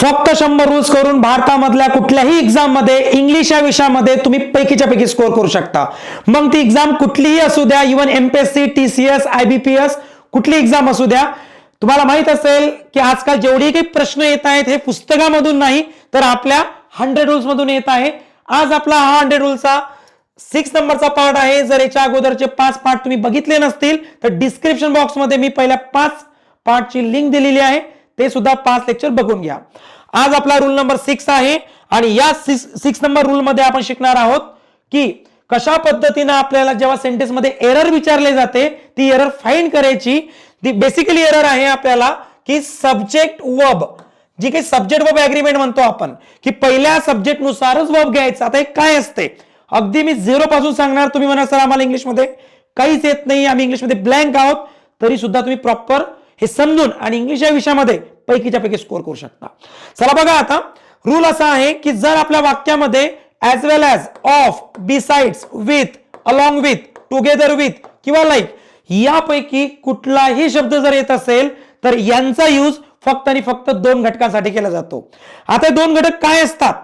फक्त शंभर रूल्स करून भारतामधल्या कुठल्याही एक्झाममध्ये इंग्लिश या विषयामध्ये तुम्ही पैकीच्या पैकी स्कोअर करू शकता. मग ती एक्झाम कुठलीही असू द्या इव्हन एमपीएससी टीसीएस आयबीपीएस कुठली एक्झाम असू द्या तुम्हाला माहीत असेल की आजकाल जेवढे काही प्रश्न येत आहेत हे पुस्तकामधून नाही तर आपल्या हंड्रेड रूल्स मधून येत आहे. आज आपला हा हंड्रेड रूलचा सिक्स नंबरचा पार्ट आहे. जर याच्या अगोदरचे पाच पार्ट तुम्ही बघितले नसतील तर डिस्क्रिप्शन बॉक्समध्ये मी पहिल्या पाच पार्टची लिंक दिलेली आहे. ते सुद्धा पाच लेक्चर बघून घ्या. आज आपला रूल नंबर सिक्स आहे आणि या सिक्स नंबर रूल मध्ये आपण शिकणार आहोत की कशा पद्धतीनं आपल्याला जेव्हा सेंटेन्समध्ये एरर विचारले जाते ती एरर फाईन करायची. ती बेसिकली एरर आहे आपल्याला की सब्जेक्ट वब जी काही सब्जेक्ट वब अग्रीमेंट म्हणतो आपण की पहिल्या सब्जेक्ट नुसारच वब घ्यायचं. आता हे काय असते? अगदी मी झिरो पासून सांगणार तुम्ही म्हणा सर आम्हाला इंग्लिशमध्ये काहीच येत नाही. आम्ही इंग्लिशमध्ये ब्लँक आहोत. तरी सुद्धा तुम्ही प्रॉपर हे समजून आणि इंग्लिश या विषयामध्ये पैकीच्या पैकी स्कोर करू शकता. चला बघा आता रूल असा आहे की जर आपल्या वाक्यामध्ये as well as of besides with along with together with किंवा लाईक यापैकी कुठलाही शब्द जर येत असेल तर यांचा यूज फक्त आणि फक्त दोन घटकांसाठी केला जातो. आता दोन घटक काय असतात?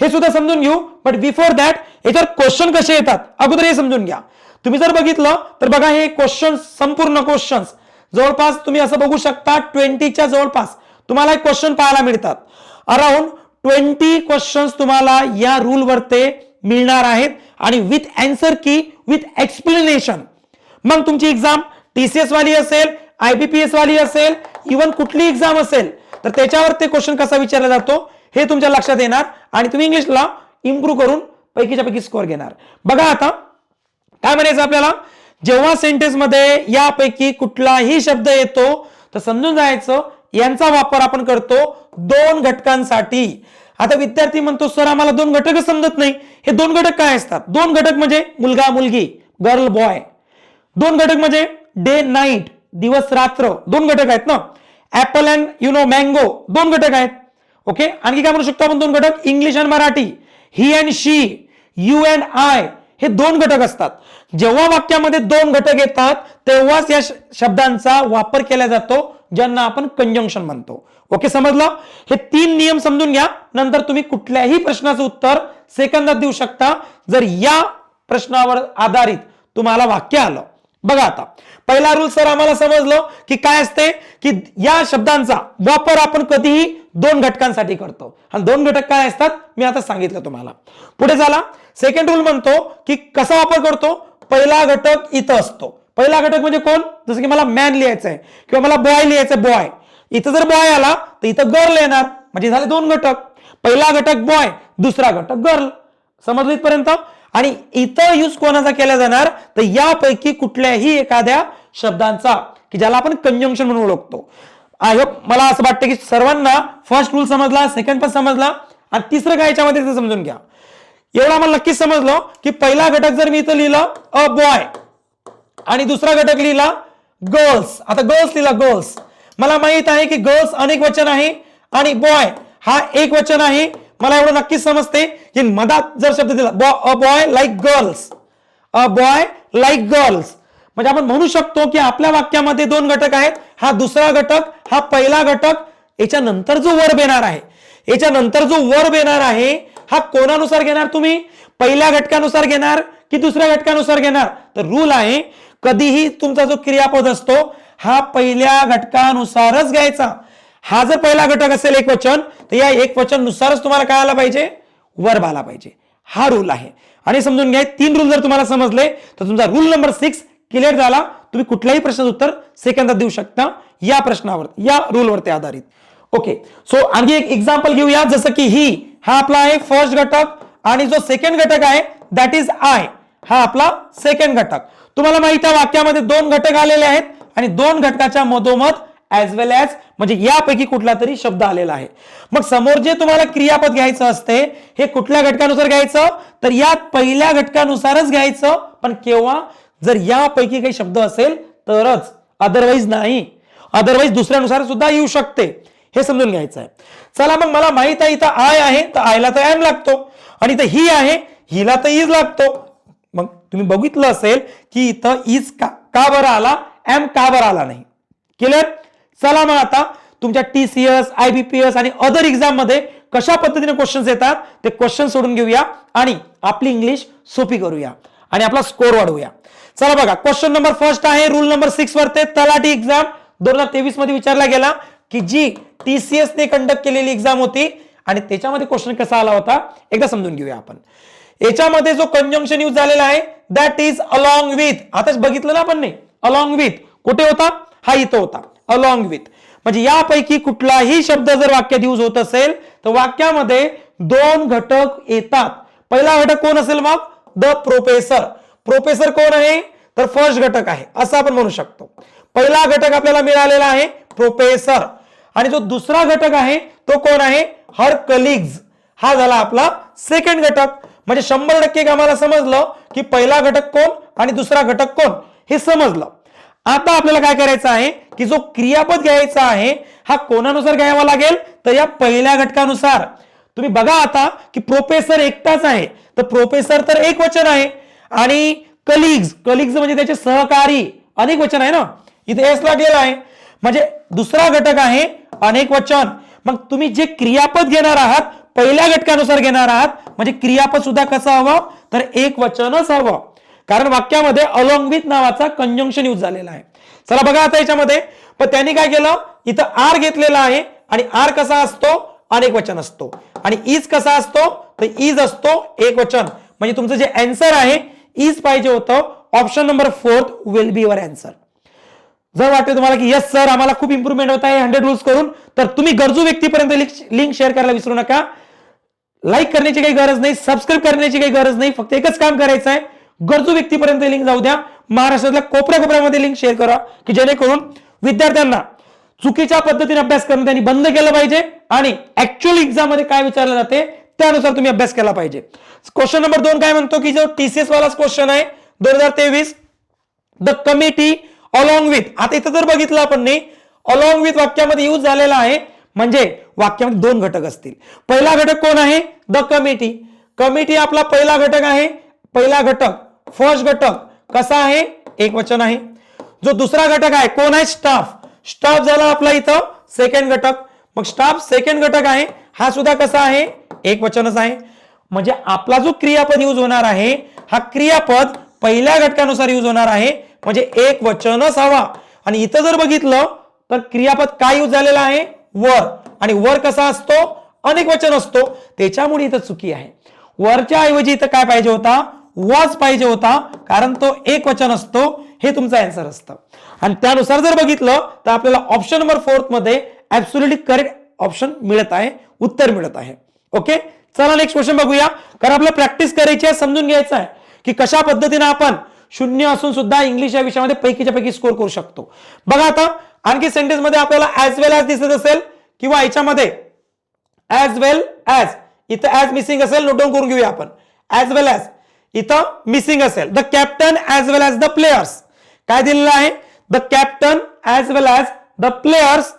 हे सुद्धा समजून घेऊ बट बिफोर दॅट याच्यावर क्वेश्चन कसे येतात? अगोदर हे समजून घ्या. तुम्ही जर बघितलं तर बघा हे क्वेश्चन संपूर्ण क्वेश्चन्स जवळपास तुम्ही असं बघू शकता ट्वेंटीच्या जवळपास तुम्हाला एक क्वेश्चन पाहायला मिळतात. अराउंड ट्वेंटी क्वेश्चन्स तुम्हाला या रूलवरती मिळणार आहेत आणि with answer key with explanation मग तुमची एक्झाम टीसीएस वाली असेल आयबीपीएस वाली असेल इव्हन कुठली एक्झाम असेल तर त्याच्यावर ते क्वेश्चन कसा विचारला जातो हे तुमच्या लक्षात येणार आणि तुम्ही इंग्लिशला इम्प्रूव्ह करून पैकीच्या पैकी स्कोअर घेणार. बघा आता काय म्हणायचं आपल्याला? जेव्हा सेंटेन्समध्ये यापैकी कुठलाही शब्द येतो तर समजून जायचं यांचा वापर आपण करतो दोन घटकांसाठी. आता विद्यार्थी म्हणतो सर आम्हाला दोन घटकच समजत नाही. हे दोन घटक काय असतात? दोन घटक म्हणजे मुलगा मुलगी गर्ल बॉय दोन घटक म्हणजे डे नाईट दिवस रात्र. दोन घटक आहेत ना? Apple and you know mango दोन घटक आहेत. ओके आणखी काय म्हणू शकतो आपण दोन घटक? English and Marathi he and she you and I हे दोन घटक असतात. जेव्हा वाक्यामध्ये दोन घटक येतात तेव्हाच या शब्दांचा वापर केला जातो ज्यांना आपण कंजंक्शन म्हणतो. ओके समजलं? हे तीन नियम समजून घ्या. नंतर तुम्ही कुठल्याही प्रश्नाचं उत्तर सेकंदात देऊ शकता. जर या प्रश्नावर आधारित तुम्हाला वाक्य आलं. बघा आता. पहिला रूल सर आम्हाला समजलं की काय असते? की या शब्दांचा वापर आपण कधीही दोन घटकांसाठी करतो. आणि दोन घटक काय असतात? मी आता सांगितलं तुम्हाला. पुढे झाला. सेकंड रूल म्हणतो की कसा वापर करतो? पहिला घटक इथं असतो. पहिला घटक म्हणजे कोण? जसं की मला मॅन लिहायचं आहे किंवा मला बॉय लिहायचं बॉय इथं जर बॉय आला तर इथं गर्ल येणार. म्हणजे झाले दोन घटक. पहिला घटक बॉय दुसरा घटक गर्ल समजलं इथपर्यंत? आणि इथं यूज कोणाचा केला जाणार? तर यापैकी कुठल्याही एखाद्या शब्दांचा की ज्याला आपण कंजंक्शन म्हणून ओळखतो. आय होप मला असं वाटतं की सर्वांना फर्स्ट रूल समजला सेकंड पण समजला आणि तिसरं काय याच्यामध्ये समजून घ्या. एवढं आम्हाला नक्कीच समजलं की पहिला घटक जर मी इथं लिहिलं अ बॉय आणि दुसरा घटक लिहिला गर्ल्स आता गर्ल्स लिहिला गर्ल्स मला माहीत आहे की गर्ल्स अनेक वचन आहे आणि बॉय हा एक वचन आहे. मला एवढं नक्कीच समजते की मधात जर शब्द दिला a boy like girls a boy like girls म्हणजे आपण म्हणू शकतो की आपल्या वाक्यामध्ये दोन घटक आहेत. हा दुसरा घटक हा पहिला घटक याच्यानंतर जो वर्ब येणार आहे. याच्यानंतर जो वर्ब येणार आहे हा कोणानुसार घेणार तुम्ही? पहिल्या घटकानुसार घेणार की दुसऱ्या घटकानुसार घेणार? तर रूल आहे कधीही तुमचा जो क्रियापद असतो हा पहिल्या घटकानुसारच घ्यायचा. हा जर पहिला घटक असेल एक वचन तर या एक वचन नुसारच तुम्हाला काय आला पाहिजे वर्ब आला पाहिजे. हा रूल आहे. आणि समजून घ्या तीन रूल जर तुम्हाला समजले तर तुमचा रूल नंबर सिक्स क्लिअर झाला. तुम्ही कुठल्याही प्रश्नाचं उत्तर सेकंदात देऊ शकता या प्रश्नावर या रूलवरती आधारित. ओके सो आणखी एक एक्झाम्पल घेऊया जसं की ही हा आपला आहे फर्स्ट घटक आणि जो सेकंड घटक आहे दॅट इज आय हा आपला सेकंड घटक. तुम्हाला माहीत आहे वाक्यामध्ये दोन घटक आलेले आहेत आणि दोन घटकाच्या मधोमध ऍज वेल ऍज म्हणजे यापैकी कुठला तरी शब्द आलेला आहे. मग समोर जे तुम्हाला क्रियापद घ्यायचं असते हे कुठल्या घटकानुसार घ्यायचं? तर या पहिल्या घटकानुसारच घ्यायचं पण केव्हा? जर यापैकी काही शब्द असेल तरच. अदरवाईज नाही. अदरवाईज दुसऱ्यानुसार सुद्धा येऊ शकते. हे समजून घ्यायचं आहे. चला मग मला माहीत आहे इथं आय आहे तर आयला तर एम लागतो. आणि इथं ही आहे हिला तर इज लागतो. मग तुम्ही बघितलं असेल की इथं इज का का बरं आला एम का बरं आला नाही. क्लिअर चला मग आता तुमच्या T C S I B P S आणि अदर एक्झाममध्ये कशा पद्धतीने क्वेश्चन्स येतात ते क्वेश्चन सोडून घेऊया आणि आपली इंग्लिश सोपी करूया आणि आपला स्कोर वाढवूया. चला बघा क्वेश्चन नंबर फर्स्ट आहे रूल नंबर सिक्स वरते तलाठी एक्झाम दोन हजार तेवीसमध्ये विचारला गेला. की जी टी सी ने कंडक्ट केलेली एक्झाम होती आणि त्याच्यामध्ये क्वेश्चन कसा आला होता एकदा समजून घेऊया आपण. याच्यामध्ये जो कंजंक्शन यूज झालेला आहे दॅट इज अलॉंग विथ आताच बघितलं ना आपण नाही? अलॉंग विथ कुठे होता? हा इथं होता. अलॉंग विथ म्हणजे यापैकी कुठलाही शब्द जर वाक्यात यूज होत असेल तर वाक्यामध्ये दोन घटक येतात. पहिला घटक कोण असेल मग? द प्रोफेसर प्रोफेसर कोण आहे? तर फर्स्ट घटक आहे. असं आपण म्हणू शकतो. पहिला घटक आपल्याला मिळालेला आहे प्रोफेसर. आणि जो दुसरा घटक आहे तो कोण आहे? Her colleagues. हा झाला आपला सेकंड घटक. म्हणजे शंभर टक्के आम्हाला समजलं की पहिला घटक कोण आणि दुसरा घटक कोण? हे समजलं. आता आपल्याला काय करायचं आहे की जो क्रियापद घ्यायचा आहे हा कोणानुसार घ्यावा लागेल? तर या पहिल्या घटकानुसार. तुम्ही बघा आता की प्रोफेसर एकटाच आहे. तर प्रोफेसर तर एक वचन आहे. आणि कलिग्ज. कलिग्ज म्हणजे त्याचे सहकारी. अनेक वचन आहे ना? इथे एस लागलेला आहे. म्हणजे दुसरा घटक आहे अनेक वचन. मग तुम्ही जे क्रियापद घेणार आहात पहिल्या घटकानुसार घेणार आहात म्हणजे क्रियापद सुद्धा कसं हवं? तर एक वचनच हवं. कारण वाक्यामध्ये अलॉंग विथ नावाचा कंजंक्शन यूज झालेला आहे. चला बघा आता याच्यामध्ये. पण त्यांनी काय केलं? इथं आर घेतलेला आहे आणि आर कसा असतो? अनेक वचन असतो. आणि इज कसा असतो? तर इज असतो एक वचन. म्हणजे तुमचं जे अँसर आहे इज पाहिजे होतं. Option number fourth will be your answer जर वाटतं तुम्हाला की यस सर आम्हाला खूप इम्प्रुव्हमेंट होत आहे हंड्रेड रूल्स करून तर तुम्ही गरजू व्यक्तीपर्यंत लिंक शेअर करायला विसरू नका. लाईक करण्याची काही गरज नाही सबस्क्राईब करण्याची काही गरज नाही फक्त एकच काम करायचं आहे गरजू व्यक्तीपर्यंत लिंक जाऊ द्या. महाराष्ट्रातल्या कोपऱ्या कोपऱ्यामध्ये लिंक शेअर करा की जेणेकरून विद्यार्थ्यांना चुकीच्या पद्धतीने अभ्यास करणं त्यांनी बंद केलं पाहिजे आणि ऍक्च्युअल एक्झाममध्ये काय विचारलं जाते त्यानुसार तुम्ही अभ्यास केला पाहिजे. क्वेश्चन नंबर दोन काय म्हणतो की जो टीसीएस वालाच क्वेश्चन आहे दोन हजार तेवीस द कमिटी अलॉंग विथ आता इथं जर बघितलं आपण नाही अलॉंग विथ वाक्यामध्ये यूज झालेला आहे म्हणजे वाक्यामध्ये दोन घटक असतील. पहिला घटक कोण आहे? द कमिटी कमिटी आपला पहिला घटक आहे. पहिला घटक फर्स्ट घटक कसा आहे? एक वचन आहे. जो दुसरा घटक आहे कोण आहे? स्टाफ स्टाफ झाला आपला इथं सेकंड घटक. मग स्टाफ सेकंड घटक आहे हा सुद्धा कसा आहे? एक वचनच आहे. म्हणजे आपला जो क्रियापद यूज होणार आहे हा क्रियापद पहिल्या घटकानुसार यूज होणार आहे म्हणजे एक वचनच हवा. आणि इथं जर बघितलं तर क्रियापद काय यूज झालेला आहे? वर. आणि वर कसा असतो? अनेक वचन असतो. त्याच्यामुळे इथं चुकी आहे. वरच्या ऐवजी इथं काय पाहिजे होता? वॉज पाहिजे होता. कारण तो एक वचन असतो. हे तुमचं अँसर असतं. आणि त्यानुसार जर बघितलं तर आपल्याला ऑप्शन नंबर फोर्थमध्ये ऍब्सोल्युटली करेक्ट ऑप्शन मिळत आहे. उत्तर मिळत आहे. ओके चला नेक्स्ट क्वेश्चन बघूया. कारण आपल्याला प्रॅक्टिस करायची आहे समजून घ्यायचं आहे. की कशा पद्धतीने आपण शून्य असून सुद्धा इंग्लिश या विषयामध्ये पैकीच्या पैकी स्कोर करू शकतो. बघा आता आणखी सेंटेन्समध्ये आपल्याला ऍज वेल ऍज दिसत असेल किंवा याच्यामध्ये ऍज वेल ऍज इथं ऍज मिसिंग असेल नोट डाऊन करून घेऊया आपण. ऍज वेल ऍज इथं मिसिंग असेल. The captain as well as the players काय दिलेलं आहे? The captain as well as the players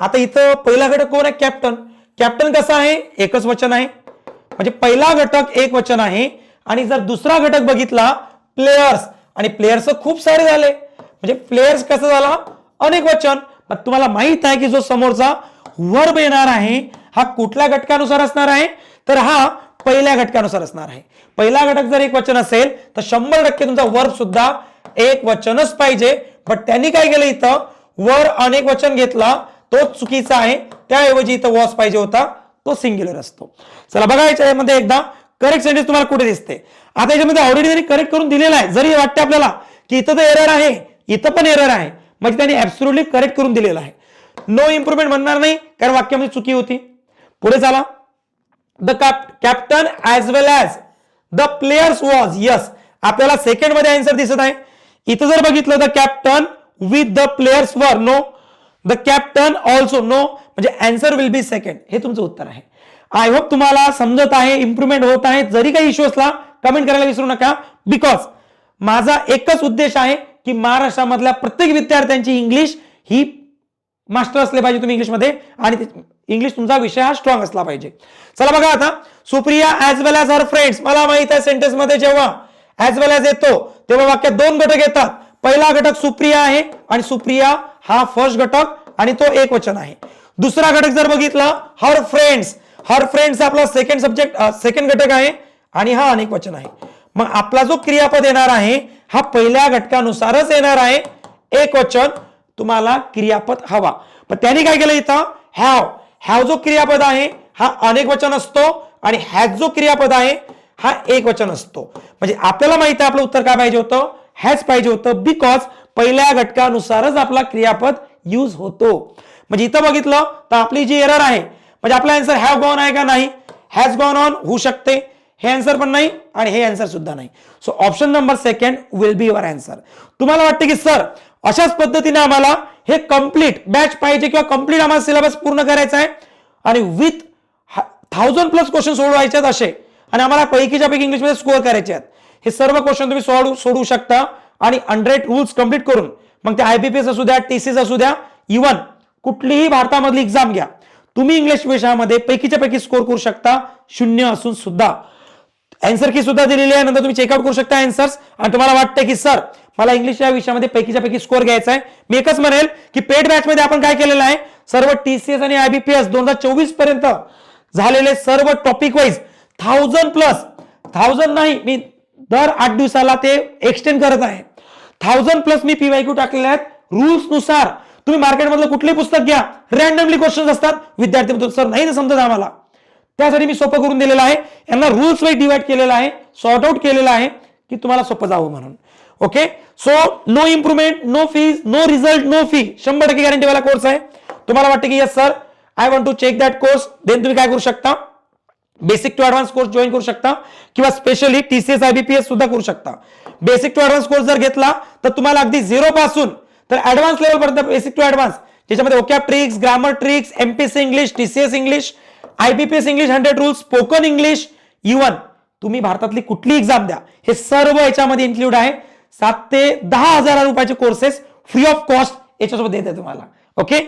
आता इथं पहिला घटक कोण आहे? कॅप्टन कॅप्टन कसा आहे? एकच वचन आहे. म्हणजे पहिला घटक एक वचन आहे. आणि जर दुसरा घटक बघितला प्लेयर्स आणि प्लेयर्स खूप सारे झाले. म्हणजे प्लेयर्स कसं झाला? अनेक वचन. तुम्हाला माहीत आहे की जो समोरचा वर्ब येणार आहे हा कुठल्या घटकानुसार असणार आहे? तर हा पहिल्या घटकानुसार असणार आहे. पहिला घटक जर एक वचन असेल तर शंभर टक्के तुमचा वर्ब सुद्धा एक वचनच पाहिजे. बट त्यांनी काय केलं इथं? वर अनेक वचन घेतला. तो चुकीचा आहे. त्याऐवजी इथं वॉस पाहिजे होता. तो सिंग्युलर असतो. चला बघा याच्यामध्ये एकदा. करेक्ट सेंटेन्स तुम्हाला कुठे दिसते? आता याच्यामध्ये ऑलरेडी त्यांनी करेक्ट करून दिलेला आहे. जरी वाटते आपल्याला की इथं तर एरर आहे इथं पण एरर आहे म्हणजे त्यांनी ऍब्सोल्युटली करेक्ट करून दिलेला आहे. नो इम्प्रुव्हमेंट म्हणणार नाही कारण वाक्यामध्ये चुकी होती. पुढे चला. The captain as well as the players was yes आपल्याला सेकंडमध्ये आन्सर दिसत आहे. इथं जर बघितलं the captain with the players were no the captain also no म्हणजे आन्सर विल बी सेकंड हे तुमचं उत्तर आहे. आय होप तुम्हाला समजत आहे इम्प्रुव्हमेंट होत आहे. जरी काही इश्यू असला कमेंट करायला विसरू नका. बिकॉज माझा एकच उद्देश आहे की महाराष्ट्रामधल्या प्रत्येक विद्यार्थ्यांची इंग्लिश ही मास्टर असले पाहिजे तुम्ही इंग्लिशमध्ये आणि इंग्लिश तुमचा विषय हा स्ट्रॉंग असला पाहिजे. चला बघा आता Supriya as well as her friends मला माहीत आहे सेंटेन्समध्ये जेव्हा ऍज वेल ऍज येतो तेव्हा वाक्यात दोन घटक येतात. पहिला घटक सुप्रिया आहे आणि सुप्रिया हा फर्स्ट घटक आणि तो एक वचन आहे. दुसरा घटक जर बघितला हर फ्रेंड्स हर फ्रेंड्स आपला सेकंड सब्जेक्ट सेकंड घटक आहे आणि हा अनेक वचन आहे. मग आपला जो क्रियापद येणार आहे हा पहिल्या घटकानुसारच येणार आहे. एक वचन तुम्हाला क्रियापद हवा. पण त्यांनी काय केलं इथं? हॅव हॅव जो क्रियापद आहे हा अनेक वचन असतो आणि हॅज जो क्रियापद आहे हा एक वचन असतो. म्हणजे आपल्याला माहिती आहे आपलं उत्तर काय पाहिजे होतं? हॅज पाहिजे होतं बिकॉज पहिल्या घटकानुसारच आपला क्रियापद यूज होतो. म्हणजे इथं बघितलं तर आपली जी एरर आहे म्हणजे आपला आन्सर हॅव गॉन आहे का नाही? हॅज गॉन ऑन होऊ शकते. हे आन्सर पण नाही आणि हे आन्सर सुद्धा नाही. So option number second will be your answer तुम्हाला वाटतं की सर अशाच पद्धतीने आम्हाला हे कंप्लीट बॅच पाहिजे किंवा कंप्लीट आम्हाला सिलेबस पूर्ण करायचा आहे आणि विथ थाउजंड प्लस क्वेश्चन सोडवायचे आहेत असे आणि आम्हाला पैकीच्या पैकी इंग्लिशमध्ये स्कोअर करायचे आहेत. हे सर्व क्वेश्चन तुम्ही सोडू सोडू शकता आणि हंड्रेड रूल्स कंप्लीट करून. मग ते आयबीपीएस असू द्या टीसीस असू द्या इवन कुठलीही भारतामधली एक्झाम घ्या. तुम्ही इंग्लिश विषयामध्ये पैकीच्या पैकी स्कोअर करू शकता. शून्य असून सुद्धा. अँसर की सुद्धा दिलेली आहे. नंतर तुम्ही चेकआउट करू शकता अँसर्स आणि तुम्हाला वाटतं की सर मला इंग्लिश या विषयामध्ये पैकीच्या पैकी स्कोअर घ्यायचा आहे. मी एकच म्हणेल की पेड बॅच मध्ये आपण काय केलेलं आहे? सर्व टीसीएस आणि आयबीपीएस दोन हजार चोवीसपर्यंत झालेले सर्व topic wise thousand plus thousand नाही मी दर आठ दिवसाला ते एक्सटेंड करत आहे. थाउजंड प्लस मी पीवायक्यू टाकलेले आहेत. रुल्सनुसार तुम्ही मार्केटमधलं कुठलंही पुस्तक घ्या रॅन्डमली क्वेश्चन असतात. विद्यार्थी म्हणतो सर नाही ना समजत आम्हाला. त्यासाठी मी सोपं करून दिलेलं आहे. यांना रुल्स वाईज डिवाइड केलेला आहे सॉर्ट आउट केलेला आहे की तुम्हाला सोपं जावं म्हणून. Okay so no improvement no fees no result no fee शंभर टक्के गॅरंटी वाला कोर्स आहे. तुम्हाला वाटतं की yes sir I want to check that course then तुम्ही काय करू शकता? Basic to advance course join करू शकता. किंवा स्पेशली टीसीएस आयबीपीएस सुद्धा करू शकता. बेसिक टू ऍडव्हान्स कोर्स जर घेतला तर तुम्हाला अगदी झिरो पासून तर ऍडव्हान्स लेवलपर्यंत बेसिक टू ऍडव्हान्स ज्याच्यामध्ये ओकॅप tricks grammar tricks MPC English TCS English IBPS English hundred rules spoken English even तुम्ही भारतातली कुठली एक्झाम द्या? हे सर्व याच्यामध्ये इन्क्लूड आहे. सात ते दहा हजार रुपयाचे कोर्सेस फ्री ऑफ कॉस्ट याच्यासोबत देते तुम्हाला. ओके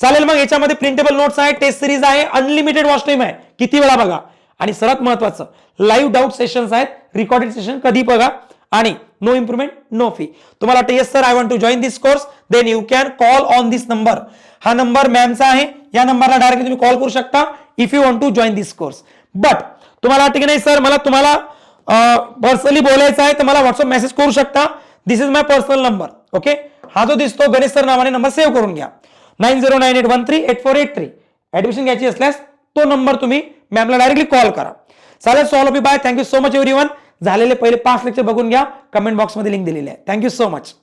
चालेल मग याच्यामध्ये प्रिंटेबल नोट्स आहे टेस्ट सिरीज आहे अनलिमिटेड वॉच टाइम आहे. किती वेळा बघा? आणि सर्वात महत्वाचं लाईव्ह डाऊट सेशन्स आहेत रिकॉर्डेड सेशन कधी बघा? आणि नो इम्प्रुव्हमेंट नो फ़ी तुम्हाला वाटतं yes sir I want to join this course then you can call on this number हा नंबर मॅमचा आहे या नंबरला डायरेक्टली तुम्ही कॉल करू शकता if you want to join this course but तुम्हाला वाटतं की नाही सर मला तुम्हाला पर्सनली बोलायचं आहे तर मला व्हॉट्सअप मेसेज करू शकता this is my personal number okay हा जो दिसतो गणेश सर नावाने नंबर सेव्ह करून घ्या nine zero nine eight one three eight four eight three admission घ्यायची असल्यास तो नंबर तुम्ही मॅमला डायरेक्टली कॉल करा चालेल solve be bye thank you so much everyone झालेले पहिले पाच लेक्चर बघून घ्या. कमेंट बॉक्समध्ये लिंक दिलेली आहे. Thank you so much